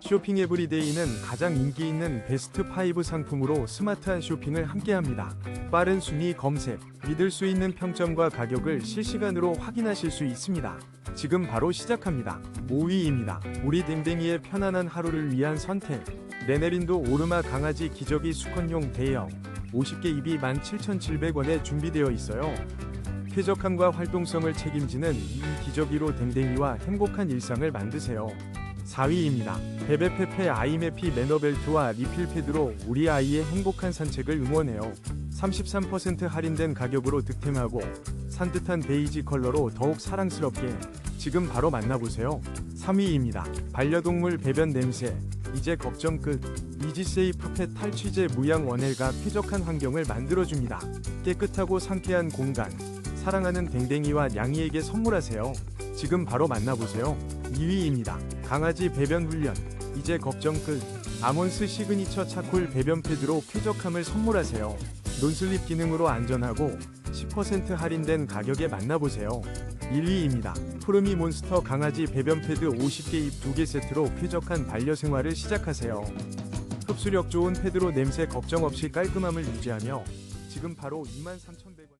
쇼핑 에브리데이는 가장 인기 있는 베스트 5 상품으로 스마트한 쇼핑을 함께합니다. 빠른 순위 검색, 믿을 수 있는 평점과 가격을 실시간으로 확인하실 수 있습니다. 지금 바로 시작합니다. 5위입니다. 우리 댕댕이의 편안한 하루를 위한 선택. 레네린도 오르마 강아지 기저귀 수컷용 대형 50개 입이 17,700원에 준비되어 있어요. 쾌적함과 활동성을 책임지는 이 기저귀로 댕댕이와 행복한 일상을 만드세요. 4위입니다. 베베페페 아이메피 매너벨트와 리필 패드로 우리 아이의 행복한 산책을 응원해요. 33% 할인된 가격으로 득템하고 산뜻한 베이지 컬러로 더욱 사랑스럽게 지금 바로 만나보세요. 3위입니다. 반려동물 배변 냄새 이제 걱정 끝. 이지세이프 펫 탈취제 무양 원헬가 쾌적한 환경을 만들어줍니다. 깨끗하고 상쾌한 공간. 사랑하는 댕댕이와 양이에게 선물하세요. 지금 바로 만나보세요. 2위입니다. 강아지 배변 훈련. 이제 걱정 끝. 아몬스 시그니처 차콜 배변 패드로 쾌적함을 선물하세요. 논슬립 기능으로 안전하고 10% 할인된 가격에 만나보세요. 1위입니다. 푸르미 몬스터 강아지 배변 패드 50개 입 2개 세트로 쾌적한 반려생활을 시작하세요. 흡수력 좋은 패드로 냄새 걱정 없이 깔끔함을 유지하며 지금 바로 23,100원